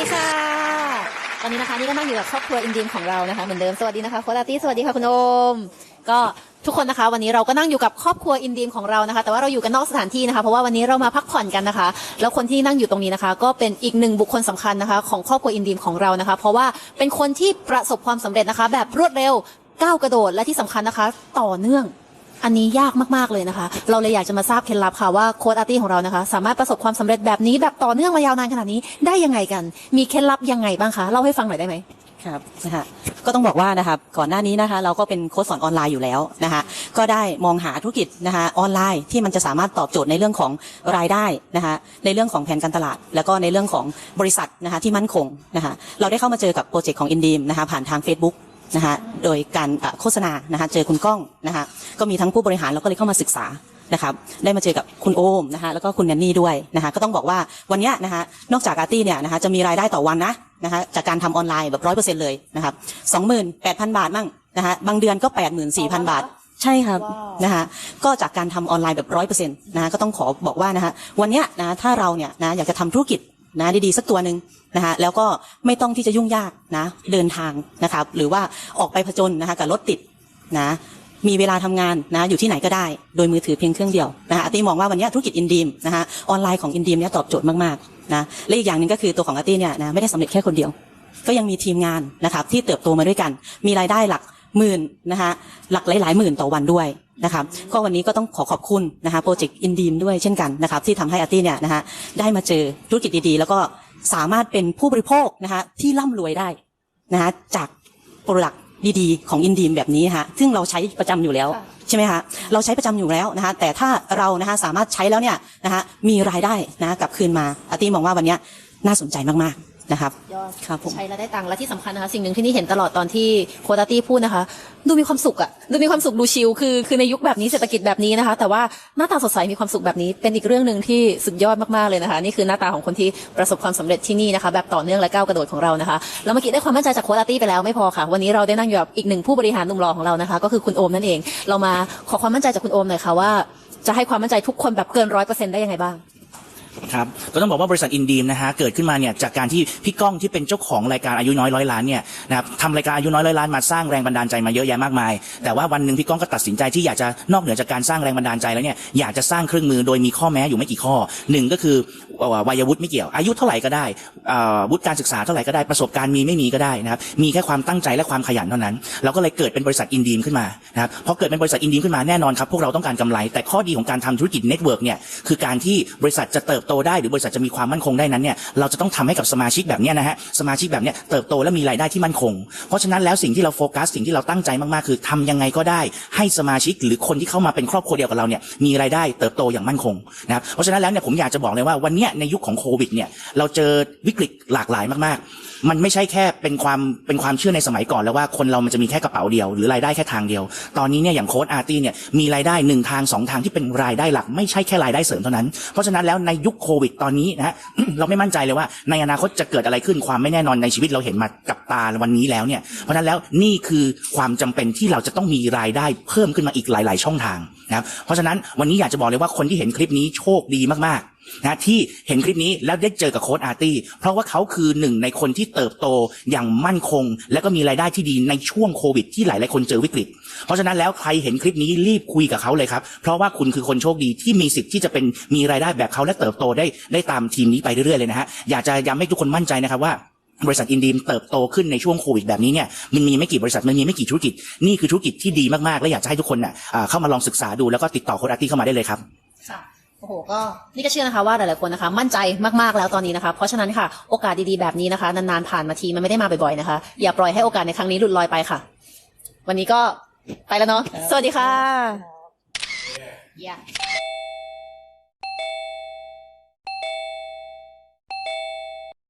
ีค่ะ ตอนนี้นะคะนี่ก็นั่งอยู่กับครอบครัวอินดีมของเรานะคะเหมือนเดิมสวัสดีนะคะโคดอาตี้สวัสดีค่ะคุณโอมก็ทุกคนนะคะ วันนี้เราก็นั่งอยู่กับครอบครัวอินดีมของเรานะคะ แต่ว่าเราอยู่กันนอกสถานที่นะคะเพราะว่าวันนี้เรามาพักผ่อนกันนะคะ แล้วคนที่นั่งอยู่ตรงนี้นะคะ ก็เป็นอีกหนึ่งบุคคลสำคัญนะคะ ของครอบครัวอินดีมของเรานะคะ เพราะว่าเป็นคนที่ประสบความสำเร็จนะคะ แบบรวดเร็วก้าวกระโดดและที่สำคัญนะคะ ต่อเนื่อง อันนี้ยากมากๆเลยนะคะ เราเลยอยากจะมาทราบเคล็ดลับค่ะว่าโค้ดอาร์ตี้ของเรานะคะ สามารถประสบความสำเร็จแบบนี้แบบต่อเนื่องมายาวนานขนาดนี้ได้ยังไงกัน มีเคล็ดลับยังไงบ้างคะเล่าให้ฟังหน่อยได้ไหม ครับนะคะก็ต้องบอกว่านะครับก่อนหน้านี้นะคะเราก็เป็นโค้ชสอนออนไลน์อยู่แล้วนะคะก็ได้มองหาธุรกิจนะคะออนไลน์ที่มันจะสามารถตอบโจทย์ในเรื่องของรายได้นะคะในเรื่องของแผนการตลาด แล้วก็ในเรื่องของบริษัทนะคะที่มั่นคงนะคะเราได้เข้ามาเจอกับโปรเจกต์ของอินดีมนะคะผ่านทาง Facebook นะคะโดยการเอ่อโฆษณานะคะเจอคุณก้องนะคะก็มีทั้งผู้บริหารแล้วก็เลยเข้ามาศึกษานะครับได้มาเจอกับคุณโอมนะคะแล้วก็คุณแนนนี่ด้วยนะคะก็ต้องบอกว่าวันเนี้ยนะคะนอกจากอาร์ตี้เนี่ยนะคะจะมีรายได้ต่อวันนะนะคะจากการทำออนไลน์แบบร้อยเปอร์เซ็นต์เลยนะครับสองหมื่นแปดพันบาทมั่งนะคะบางเดือนก็แปดหมื่นสี่พันบาทใช่ครับว้าวนะคะก็จากการทำออนไลน์แบบร้อยเปอร์เซ็นต์นะคะก็ต้องขอบอกว่านะคะวันเนี้ยนะถ้าเราเนี่ยนะอยากจะทำธุรกิจ นะดีๆสักตัวหนึ่งนะคะแล้วก็ไม่ต้องที่จะยุ่งยากนะเดินทางนะครับหรือว่าออกไปผจญนะคะกับรถติดนะมีเวลาทำงานนะอยู่ที่ไหนก็ได้ โดยมือถือเพียงเครื่องเดียวนะคะอาตีมองว่าวันนี้ธุรกิจอินดีมนะคะออนไลน์ของอินดีมเนี่ยตอบโจทย์มากๆนะและอีกอย่างหนึ่งก็คือตัวของอาตีเนี่ยนะไม่ได้สำเร็จแค่คนเดียว ก็ยังมีทีมงานนะครับที่เติบโตมาด้วยกัน มีรายได้หลักหมื่นนะคะหลักหลายๆหมื่นต่อวันด้วย นะครับก็วันนี้ก็ต้องขอขอบคุณนะคะโปรเจกต์อินดีมด้วยเช่นกันนะครับที่ทำให้อาร์ตี้เนี่ยนะคะได้มาเจอธุรกิจดีๆ แล้วก็สามารถเป็นผู้บริโภคนะคะที่ร่ำรวยได้นะคะจากโปรดักต์ดีๆ ของอินดีมแบบนี้ฮะซึ่งเราใช้ประจำอยู่แล้วค่ะใช่ไหมคะเราใช้ประจำอยู่แล้วนะคะแต่ถ้าเรานะคะสามารถใช้แล้วเนี่ยนะคะมีรายได้นะกลับคืนมาอาร์ตี้มองว่าวันเนี้ยน่าสนใจมากๆ นะครับยอดครับผม ใช้แล้วได้ตังค์และที่สำคัญนะคะ สิ่งหนึ่งที่นี่เห็นตลอดตอนที่โคดอาร์ตี้พูดนะคะ ดูมีความสุขอะดูมีความสุขดูชิลคือคือในยุคแบบนี้เศรษฐกิจแบบนี้นะคะ แต่ว่าหน้าตาสดใสมีความสุขแบบนี้ เป็นอีกเรื่องหนึ่งที่สุดยอดมากๆเลยนะคะ นี่คือหน้าตาของคนที่ประสบความสำเร็จที่นี่นะคะ แบบต่อเนื่องและก้าวกระโดดของเรานะคะแล้วเมื่อกี้ได้ความมั่นใจจากโคดอาร์ตี้ไปแล้วไม่พอค่ะ วันนี้เราได้นั่งอยู่กับอีกหนึ่งผู้บริหารหนุ่มหล่อของเรานะคะ ก็คือคุณโอมนั่นเอง เรามาขอความมั่นใจจากคุณโอมหน่อยค่ะว่า จะให้ความมั่นใจทุกคนแบบเกินร้อยเปอร์เซ็นต์ได้ยังไงบ้าง ครับก็ต้องบอกว่าบริษัทอินดีมนะฮะเกิดขึ้นมาเนี่ยจากการที่พี่ก้องที่เป็นเจ้าของรายการอายุน้อยร้อยล้านเนี่ยนะครับทำรายการอายุน้อยร้อยล้านมาสร้างแรงบันดาลใจมาเยอะแยะมากมาย แต่ว่าวันหนึ่งพี่ก้องก็ตัดสินใจที่อยากจะนอกเหนือจากการสร้างแรงบันดาลใจแล้วเนี่ยอยากจะสร้างเครื่องมือโดยมีข้อแม้อยู่ไม่กี่ข้อหนึ่งก็คือเอ่อ วัยวุฒิไม่เกี่ยว อายุเท่าไหร่ก็ได้วุฒิการศึกษาเท่าไหร่ก็ได้ประสบการณ์มีไม่มีก็ได้นะครับมีแค่ความตั้งใจและความขยันเท่านั้น เราก็เลยเกิดเป็นบริษัทอินดีมขึ้นมานะครับพอเกิดเป็นบริษัทอินดีมขึ้นมาแน่นอนครับพวกเราต้องการกำไร แต่ข้อดีของการทำธุรกิจเน็ตเวิร์กเนี่ยคือการที่บริษัทจะเติบโตได้หรือบริษัทจะมีความมั่นคงได้นั้นเนี่ยเราจะต้องทำให้กับสมาชิกแบบนี้นะฮะสมาชิกแบบนี้เติบโตและมีรายได้ที่มั่นคง เพราะฉะนั้นแล้วสิ่งที่เราโฟกัสสิ่งที่เราตั้งใจมากๆ คือทำยังไงก็ได้ ให้สมาชิกหรือคนที่เข้ามาเป็นครอบครัวเดียวกับเราเนี่ยมีรายได้เติบโตอย่างมั่นคงนะครับเพราะฉะนั้นแล้วเนี่ยผมอยากจะบอกเลยว่าวันเนี้ยในยุคของโควิดเนี่ยเราเจอวิกฤตหลากหลายมากๆ มันไม่ใช่แค่เป็นความเป็นความเชื่อในสมัยก่อนแล้วว่าคนเรามันจะมีแค่กระเป๋าเดียวหรือรายได้แค่ทางเดียว ตอนนี้เนี่ยอย่างโค้ดอาร์ตี้เนี่ยมีรายได้หนึ่งทางสองทางที่เป็นรายได้หลัก ไม่ใช่แค่รายได้เสริมเท่านั้น เพราะฉะนั้นแล้วในยุคโควิดตอนนี้นะฮะเราไม่มั่นใจเลยว่าในอนาคตจะเกิดอะไรขึ้นความไม่แน่นอนในชีวิตเราเห็นมากับตาวันนี้แล้วเนี่ยเพราะฉะนั้นแล้วนี่คือความจำเป็นที่เราจะต้องมีรายได้เพิ่มขึ้นมาอีกหลาย ๆ ช่องทางนะครับเพราะฉะนั้นวันนี้อยากจะบอกเลยว่าคนที่เห็นคลิปนี้โชคดีมากๆ นะที่เห็นคลิปนี้แล้วได้เจอกับโค้ดอาร์ตี้เพราะว่าเขาคือหนึ่งในคนที่เติบโตอย่างมั่นคง และก็มีรายได้ที่ดีในช่วงโควิด ที่หลายๆคนเจอวิกฤต เพราะฉะนั้นแล้วใครเห็นคลิปนี้รีบคุยกับเขาเลยครับ เพราะว่าคุณคือคนโชคดีที่มีสิทธิ์ที่จะเป็นมีรายได้แบบเขาและเติบโตได้ได้ตามทีมนี้ไปเรื่อยๆเลยนะฮะอยากจะย้ำให้ทุกคนมั่นใจนะครับว่าบริษัทอินดีมเติบโตขึ้นในช่วงโควิดแบบนี้เนี่ยมันมีไม่กี่บริษัทมันมีไม่กี่ธุรกิจนี่คือธุรกิจที่ดีมากๆ และอยากจะให้ทุกคนน่ะอ่าเข้ามาลองศึกษาดูแล้วก็ติดต่อโค้ดอาร์ตี้เข้ามาได้เลยครับค่ะ โอ้โหก็นี่ก็เชื่อนะคะว่าหลายๆคนนะคะ มั่นใจมากๆแล้วตอนนี้นะคะ เพราะฉะนั้นค่ะโอกาสดีๆแบบนี้นะคะ นานๆผ่านมาทีมันไม่ได้มาบ่อยๆนะคะ อย่าปล่อยให้โอกาสในครั้งนี้หลุดลอยไปค่ะ วันนี้ก็ไปแล้วเนาะสวัสดีค่ะ Yeah.